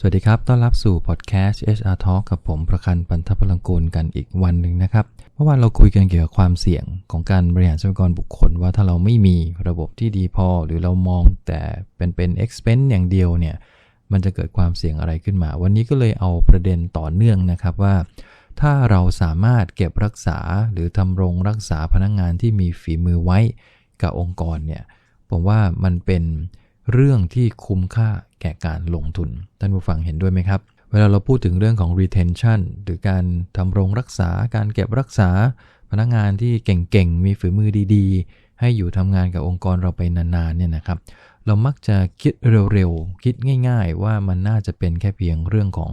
สวัสดีครับ ต้อนรับสู่พอดแคสต์ HR Talk กับผมประคันปันทพลังกูลกันอีกวันหนึ่งนะครับ เมื่อวานเราคุยกันเกี่ยวกับความเสี่ยงของการบริหารทรัพยากรบุคคลว่าถ้าเราไม่มีระบบที่ดีพอ หรือเรามองแต่เป็นเป็น expense อย่างเดียวเนี่ย มันจะเกิดความเสี่ยงอะไรขึ้นมา วันนี้ก็เลยเอาประเด็นต่อเนื่องนะครับว่า ถ้าเราสามารถเก็บรักษาหรือทำรงรักษาพนักงงานที่มีฝีมือไว้กับองค์กรเนี่ย ผมว่ามันเป็น เรื่องที่คุ้มค่าแก่การลงทุน ท่านผู้ฟังเห็นด้วยไหมครับ เวลาเราพูดถึงเรื่องของ retention หรือการทำรงรักษา การเก็บรักษา พนักงานที่เก่งๆ มีฝีมือดีๆ ให้อยู่ทำงานกับองค์กรเราไปนานๆ เนี่ยนะครับ เรามักจะคิดเร็วๆ คิดง่ายๆ ว่ามันน่าจะเป็นแค่เพียงเรื่องของ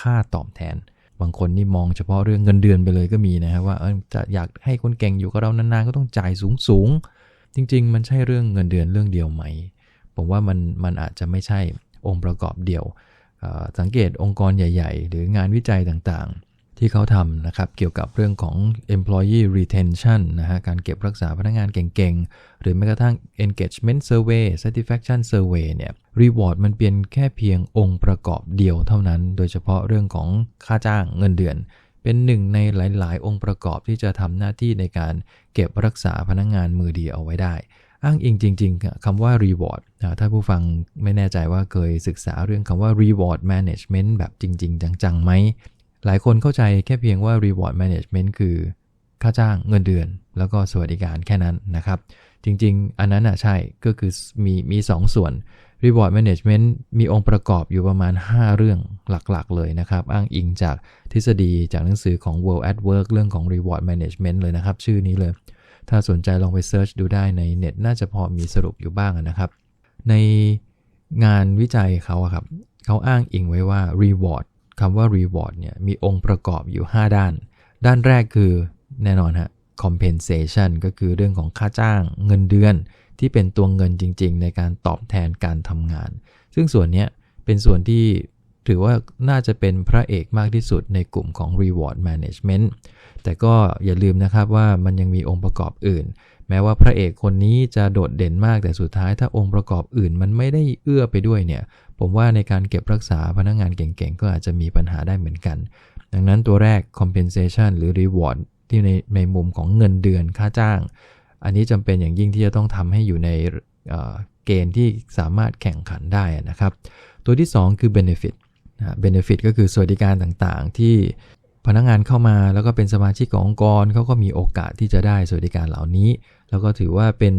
ค่าตอบแทน บางคนนี่มองเฉพาะเรื่องเงินเดือนไปเลยก็มีนะครับว่าจะอยากให้คนเก่งอยู่กับเรานานๆ ก็ต้องจ่ายสูงๆ จริง ๆ มันใช่เรื่องเงินเดือนเรื่องเดียวไหม ผมว่ามันมันอาจจะไม่ใช่องค์ประกอบเดียว สังเกตองค์กรใหญ่ ๆ หรืองานวิจัยต่างๆ ที่เขาทำนะครับเกี่ยวกับเรื่องของ employee retention นะฮะการเก็บรักษาพนักงานเก่งๆ หรือแม้กระทั่ง engagement survey satisfaction survey เนี่ย reward มันเพียงแค่เพียงองค์ประกอบเดียวเท่านั้น โดยเฉพาะเรื่องของค่าจ้างเงินเดือนเป็นหนึ่งในหลาย ๆ องค์ประกอบที่จะทำหน้าที่ในการเก็บรักษาพนักงงานมือดีเอาไว้ได้ อ้างอิงจริงๆคำว่า reward ถ้าผู้ฟังไม่แน่ใจว่าเคยศึกษาเรื่องคำว่า reward management แบบจริง ๆ จังๆไหม หลายคนเข้าใจแค่เพียงว่า reward management คือค่าจ้างเงินเดือน แล้วก็สวัสดิการแค่นั้นนะครับ จริงๆ อันนั้นอะใช่ก็คือมีมีสส่วน reward management มีองค์ประกอบอยู่ประมาณ 5 เรื่องหลักๆ เลยนะครับ อ้างอิงจากทฤษฎีจากหนังสือของ World at Work เรื่องของ reward management เลยนะครับ ชื่อนี้เลย ถ้าสนใจลองไปเซิร์ชดูได้ในเน็ตน่าจะพอมีสรุปอยู่บ้างนะครับ ในงานวิจัยเขาครับเขาอ้างอิงไว้ว่า reward คำว่า reward เนี่ยมีองค์ประกอบอยู่ 5 ด้าน ด้านแรกคือแน่นอนฮะ compensation ก็คือเรื่องของค่าจ้างเงินเดือนที่เป็นตัวเงินจริง ๆ ในการตอบแทนการทำงาน ซึ่งส่วนนี้เป็นส่วนที่ถือว่าน่าจะเป็นพระเอกมากที่สุดในกลุ่มของ reward management แต่ก็อย่าลืมนะครับว่ามันยังมีองค์ประกอบอื่น แม้ว่าพระเอกคนนี้จะโดดเด่นมากแต่สุดท้ายถ้าองค์ประกอบอื่น มันไม่ได้เอื้อไปด้วยเนี่ย ผมว่าในการเก็บรักษาพนักงงานเก่งๆ ก็อาจจะมีปัญหาได้เหมือนกัน ดังนั้นตัวแรก compensation หรือ reward ที่ในในมุมของเงินเดือนค่าจ้าง อันนี้จำเป็นอย่างยิ่งที่จะต้องทำให้อยู่ในเกณฑ์ที่สามารถแข่งขันได้นะครับ ตัวที่ 2 คือ benefit นะ benefit ก็คือสวัสดิการต่างๆ ที่ พนักงานเข้ามาแล้วก็เป็นสมาชิกขององค์กรเขาก็มีโอกาสที่จะได้สวัสดิการเหล่านี้ แล้วก็ถือว่าเป็น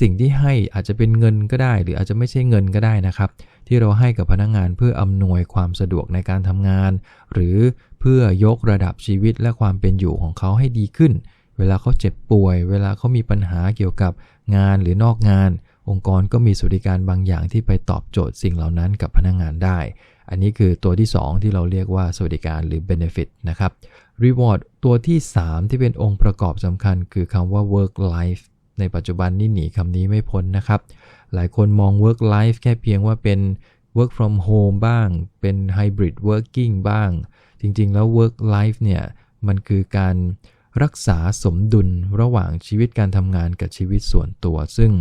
สิ่งที่ให้อาจจะเป็นเงินก็ได้ หรืออาจจะไม่ใช่เงินก็ได้นะครับ ที่เราให้กับพนักงานเพื่ออำนวยความสะดวกในการทำงาน หรือเพื่อยกระดับชีวิตและความเป็นอยู่ของเขาให้ดีขึ้น เวลาเขาเจ็บป่วย เวลาเขามีปัญหาเกี่ยวกับงานหรือนอกงาน องค์กรก็มีสวัสดิการบางอย่างที่ไปตอบโจทย์สิ่งเหล่านั้นกับพนักงานได้ อันนี้คือตัวที่ 2 ที่เราเรียกว่าสวัสดิการหรือ benefit นะครับ reward ตัวที่ 3 ที่เป็นองค์ประกอบสำคัญ คือคำว่า work life ในปัจจุบันนี่หนีคำนี้ไม่พ้นนะครับ หลายคนมอง work life แค่เพียงว่าเป็น work from home บ้าง เป็น hybrid working บ้าง จริงๆ แล้ว work life เนี่ยมันคือการรักษาสมดุลระหว่างชีวิตการทำงานกับชีวิตส่วนตัว ซึ่ง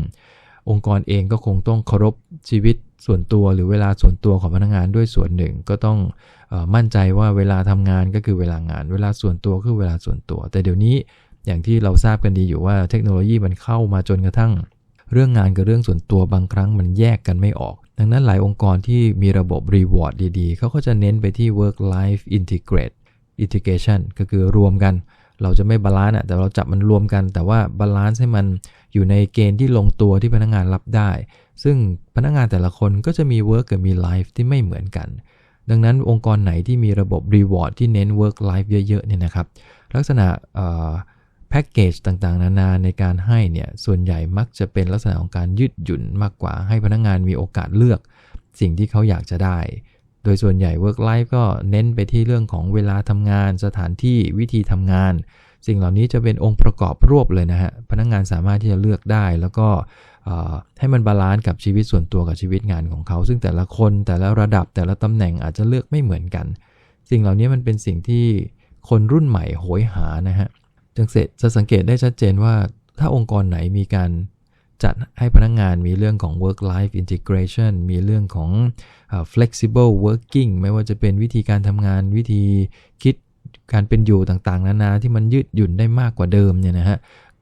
องค์กรเองก็คงต้องเคารพชีวิต ส่วนตัวหรือเวลาส่วนตัวของพนักงานด้วยส่วนหนึ่งก็ต้องอมั่นใจว่าเวลาทำงานก็คือเวลางาน เวลาส่วนตัวคือเวลาส่วนตัว แต่เดี๋ยวนี้อย่างที่เราทราบกันดีอยู่ว่าเทคโนโลยีมันเข้ามาจนกระทั่ง เรื่องงานกับเรื่องส่วนตัวบางครั้งมันแยกกันไม่ออก ดังนั้นหลายองค์กรที่มีระบบ reward ดีๆเขาก็จะเน้นไปที่ work life integrate integration ก็คือรวมกันเราจะไม่บาลานซ์อะแต่เราจับมันรวมกัน แต่ว่าบาลานซ์ให้มันอยู่ในเกณฑ์ที่ลงตัวที่พนักงานรับได้ ซึ่งพนักงานแต่ละคนก็จะมีเวิร์กกับมีไลฟ์ที่ไม่เหมือนกัน ดังนั้นองค์กรไหนที่มีระบบรีวอร์ดที่เน้นเวิร์กไลฟ์เยอะๆเนี่ยนะครับ ลักษณะแพ็กเกจต่างๆ นานาในการให้เนี่ยส่วนใหญ่มักจะเป็นลักษณะของการยืดหยุ่นมากกว่าให้พนักงานมีโอกาสเลือกสิ่งที่เขาอยากจะได้ โดยส่วนใหญ่ Work Life ก็เน้นไปที่เรื่องของเวลาทำงาน สถานที่วิธีทำงาน สิ่งเหล่านี้จะเป็นองค์ประกอบรวบเลยนะฮะพนักงงานสามารถที่จะเลือกได้ แล้วก็ ให้มันบาลานซ์กับชีวิตส่วนตัวกับชีวิตงานของเขา ซึ่งแต่ละคนแต่ละระดับแต่ละตำแหน่งอาจจะเลือกไม่เหมือนกัน สิ่งเหล่านี้มันเป็นสิ่งที่คนรุ่นใหม่โหยหานะฮะจังเสร็จจะสังเกตได้ชัดเจนว่าถ้าองค์กรไหนมีการจัดให้พนักงงานมีเรื่องของ work life integration มีเรื่องของ flexible working ไม่ว่าจะเป็นวิธีการทำงานวิธีคิดการเป็นอยู่ต่างๆ นานาที่มันยืดหยุ่นได้มากกว่าเดิมเนี่ยนะฮะ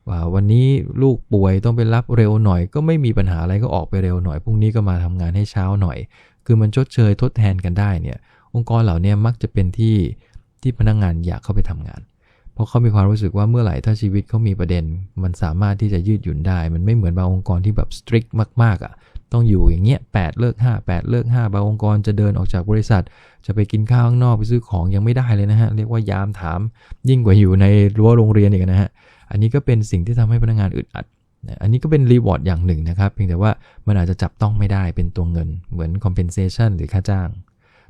ว่าวันนี้ลูกป่วยต้องไปรับเร็วหน่อย ก็ไม่มีปัญหาอะไรก็ออกไปเร็วหน่อยพรุ่งนี้ก็มาทำงานให้เช้าหน่อย คือมันชดเชยทดแทนกันได้เนี่ย องค์กรเหล่านี้มักจะเป็นที่ที่พนักงงานอยากเข้าไปทำงาน เพราะเขามีความรู้สึกว่าเมื่อไหร่ถ้าชีวิตเขามีประเด็น มันสามารถที่จะยืดหยุ่นได้ มันไม่เหมือนบางองค์กรที่แบบสตริกมากๆอะ่ะต้องอยู่อย่างเงี้ยแเลิก5 8 เลิก5บางองค์กรจะเดินออกจากบริษัท จะไปกินข้าวข้างนอกไปซื้อของยังไม่ได้เลยนะฮะ เรียกว่ายามถามยิ่งกว่าอยู่ในรั้วโรงเรียนอีกนะฮะ อันนี้ก็เป็นสิ่งที่ทำให้พนักงานอึดอัด อันนี้ก็เป็นรีวอร์ดอย่างหนึ่งนะครับ เพียงแต่ว่ามันอาจจะจับต้องไม่ได้เป็นตัวเงิน เหมือน compensation หรือค่าจ้าง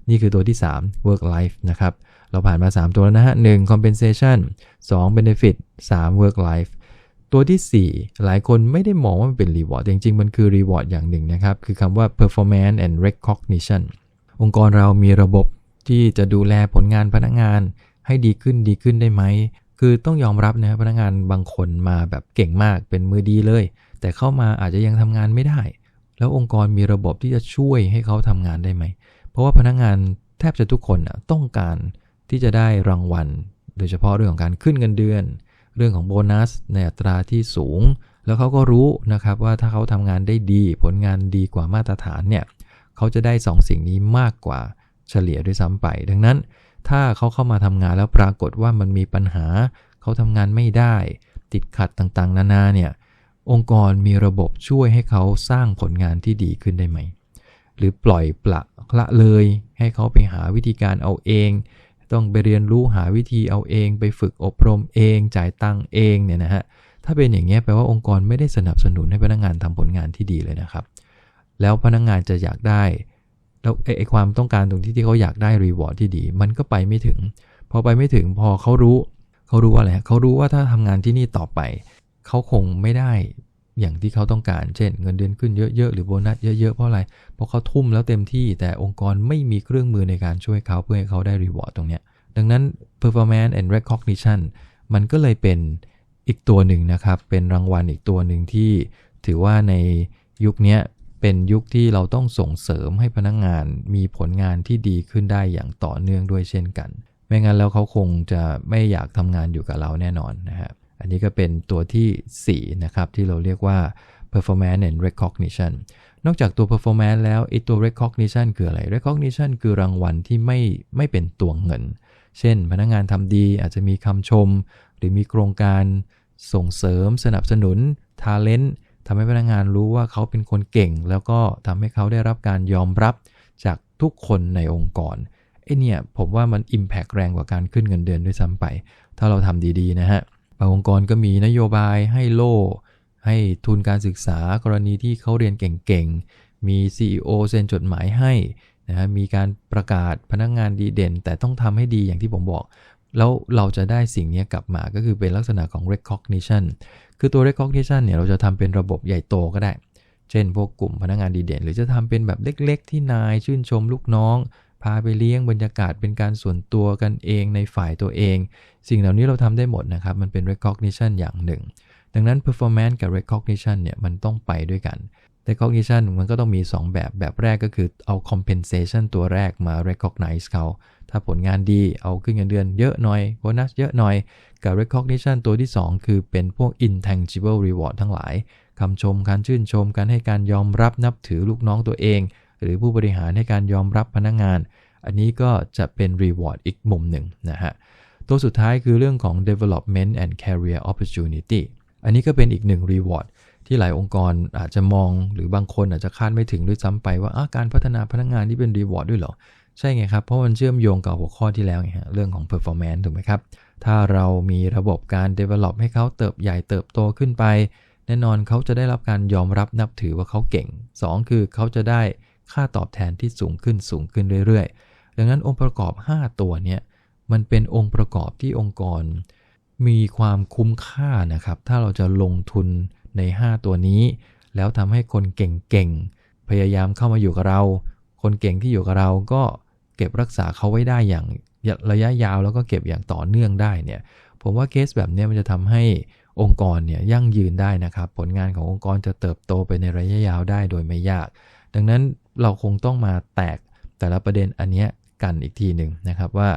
นี่คือตัวที่ 3 work life นะครับ เราผ่านมา 3 ตัวแล้วนะฮะ1 compensation 2 benefit 3 work life ตัวที่ 4 หลายคนไม่ได้มองว่ามันเป็นรีวอร์ดจริงๆ มันคือรีวอร์ดอย่างหนึ่งนะครับ คือคำว่า performance and recognition องค์กรเรามีระบบที่จะดูแลผลงานพนักงานให้ดีขึ้นดีขึ้นได้ไหม คือต้องยอมรับนะพนักงานบางคนมาแบบเก่งมากเป็นมือดีเลย แต่เข้ามาอาจจะยังทำงานไม่ได้ แล้วองค์กรมีระบบที่จะช่วยให้เขาทำงานได้ไหม เพราะว่าพนักงานแทบจะทุกคนต้องการที่จะได้รางวัล โดยเฉพาะเรื่องของการขึ้นเงินเดือน เรื่องของโบนัสในอัตราที่สูง แล้วเขาก็รู้นะครับว่าถ้าเขาทำงานได้ดี ผลงานดีกว่ามาตรฐานเนี่ยเขาจะได้2สิ่งนี้มากกว่าเฉลี่ยด้วยซ้ำไป ดังนั้น ถ้าเขาเข้ามาทำงานแล้วปรากฏว่ามันมีปัญหา เขาทำงานไม่ได้ ติดขัดต่างๆ นานาเนี่ยองค์กรมีระบบช่วยให้เขาสร้างผลงานที่ดีขึ้นได้ไหม หรือปล่อยปละละเลย ให้เขาไปหาวิธีการเอาเอง ต้องไปเรียนรู้หาวิธีเอาเอง ไปฝึกอบรมเอง จ่ายตังเองเนี่ยนะฮะถ้าเป็นอย่างเงี้ยแปลว่าองค์กรไม่ได้สนับสนุนให้พนักงานทำผลงานที่ดีเลยนะครับ แล้วพนักงานจะอยากได้ แล้วไอ้ความต้องการตรงที่ที่เขาอยากได้รีวอร์ดที่ดี มันก็ไปไม่ถึง พอไปไม่ถึงพอเขารู้เขารู้ว่าอะไรเขารู้ว่าถ้าทำงานที่นี่ต่อไปเขาคงไม่ได้อย่างที่เขาต้องการ เช่น เงินเดือนขึ้นเยอะๆ หรือโบนัสเยอะๆ เพราะอะไร เพราะเขาทุ่มแล้วเต็มที่ แต่องค์กรไม่มีเครื่องมือในการช่วยเขาเพื่อให้เขาได้รีวอร์ดตรงเนี้ย ดังนั้น performance and recognition มันก็เลยเป็นอีกตัวหนึ่งนะครับ เป็นรางวัลอีกตัวหนึ่งที่ถือว่าในยุคนี้ เป็นยุคที่เราต้องส่งเสริมให้พนักงงานมีผลงานที่ดีขึ้นได้อย่างต่อเนื่องด้วยเช่นกัน ไม่งั้นแล้วเขาคงจะไม่อยากทำงานอยู่กับเราแน่นอนนะครับอันนี้ก็เป็นตัวที่ 4 นะครับ ที่เราเรียกว่า performance and recognition นอกจากตัว performance แล้วไอตัว recognition คืออะไร recognition คือรางวัลที่ไม่ไม่เป็นตัวเงิน เช่น พนักงานทำดีอาจจะมีคำชม หรือมีโครงการส่งเสริมสนับสนุน talent ทำให้พนักงานรู้ว่าเขาเป็นคนเก่ง แล้วก็ทำให้เขาได้รับการยอมรับจากทุกคนในองค์กรไอเนี่ยผมว่ามัน impact แรงกว่าการขึ้นเงินเดือนด้วยซ้ำไป ถ้าเราทำดีๆนะฮะบางองค์กรก็มีนโยบายให้โล่ ให้ทุนการศึกษากรณีที่เขาเรียนเก่งๆ มี CEO เซ็นจดหมายให้นะฮะมีการประกาศพนักงงานดีเด่น แต่ต้องทำให้ดีอย่างที่ผมบอก แล้วเราจะได้สิ่งนี้กลับมาก็คือเป็นลักษณะของ recognition คือตัว recognition เนี่ยเราจะทำเป็นระบบใหญ่โตก็ได้ เช่น พวกกลุ่มพนักงานดีเด่น หรือจะทำเป็นแบบเล็ก ๆ ที่นายชื่นชมลูกน้อง พาไปเลี้ยงบรรยากาศเป็นการส่วนตัวกันเองในฝ่ายตัวเอง สิ่งเหล่านี้เราทำได้หมดนะครับ มันเป็น recognition อย่างหนึ่ง ดังนั้น performance กับ recognition เนี่ยมันต้องไปด้วยกัน recognition มันก็ต้องมี 2 แบบ แบบแรกก็คือเอา compensation ตัวแรกมา recognize เขา ถ้าผลงานดีเอาขึ้นเงินเดือนเยอะหน่อยโบนัสเยอะหน่อย กับ recognition ตัวที่ 2 คือเป็นพวก intangible reward ทั้งหลายคำชมการชื่นชมการให้การยอมรับนับถือลูกน้องตัวเอง หรือผู้บริหารให้การยอมรับพนักงงาน อันนี้ก็จะเป็น reward อีกมุมหนึ่งนะฮะตัวสุดท้ายคือเรื่องของ development and career opportunity อันนี้ก็เป็นอีกหนึ่ง reward ที่หลายองค์กรอาจจะมองหรือบางคนอาจจะคาดไม่ถึงด้วยซ้ำไปว่าการพัฒนาพนักงงานที่เป็น reward ด้วยเหรอ ใช่ไงครับ เพราะมันเชื่อมโยงกับหัวข้อที่แล้วไงฮะเรื่องของ performance ถูกไหมครับ ถ้าเรามีระบบการ develop ให้เขาเติบใหญ่เติบโตขึ้นไป แน่นอนเขาจะได้รับการยอมรับนับถือว่าเขาเก่ง 2 คือเขาจะได้ค่าตอบแทนที่สูงขึ้นสูงขึ้นเรื่อยๆ ดังนั้นองค์ประกอบ 5 ตัวเนี้ยมันเป็นองค์ประกอบที่องค์กร มีความคุ้มค่านะครับ ถ้าเราจะลงทุนใน 5 ตัวนี้ แล้วทำให้คนเก่งๆพยายามเข้ามาอยู่กับเรา คนเก่งที่อยู่กับเราก็ เก็บรักษาเขาไว้ได้อย่างระยะยาวแล้วก็เก็บอย่างต่อเนื่องได้เนี่ยผมว่าเคสแบบนี้มันจะทำให้องค์กรเนี่ยยั่งยืนได้นะครับ ผลงานขององค์กรจะเติบโตไปในระยะยาวได้โดยไม่ยาก ดังนั้นเราคงต้องมาแตกแต่ละประเด็นอันนี้กันอีกทีหนึ่งนะครับว่า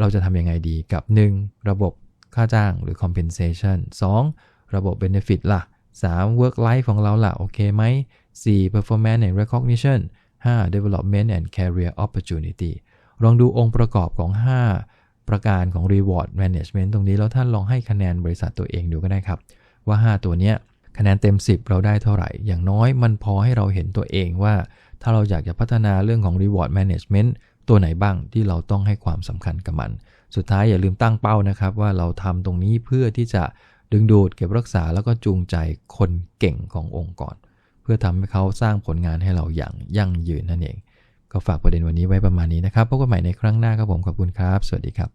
เราจะทำยังไงดีกับ 1. ระบบค่าจ้างหรือ compensation 2. ระบบ benefit ล่ะ 3. work life ของเราล่ะ โอเคไหม 4. performance and recognition 5. development and career opportunity ลองดูองค์ประกอบของ 5 ประการของ reward management ตรงนี้แล้วท่านลองให้คะแนนบริษัทตัวเองดูก็ได้ครับ ว่า 5 ตัวเนี้ยคะแนนเต็ม 10 เราได้เท่าไหร่ อย่างน้อยมันพอให้เราเห็นตัวเองว่า ถ้าเราอยากจะพัฒนาเรื่องของ reward management ตัวไหนบ้างที่เราต้องให้ความสำคัญกับมัน สุดท้ายอย่าลืมตั้งเป้านะครับ ว่าเราทำตรงนี้เพื่อที่จะดึงดูดเก็บรักษาแล้วก็จูงใจคนเก่งขององค์กร พื่อทำให้เขาสร้างผลงานให้เราอย่างยั่งยืนนั่นเอง ก็ฝากประเด็นวันนี้ไว้ประมาณนี้นะครับพบกันใหม่ในครั้งหน้าครับผมขอบคุณครับ สวัสดีครับ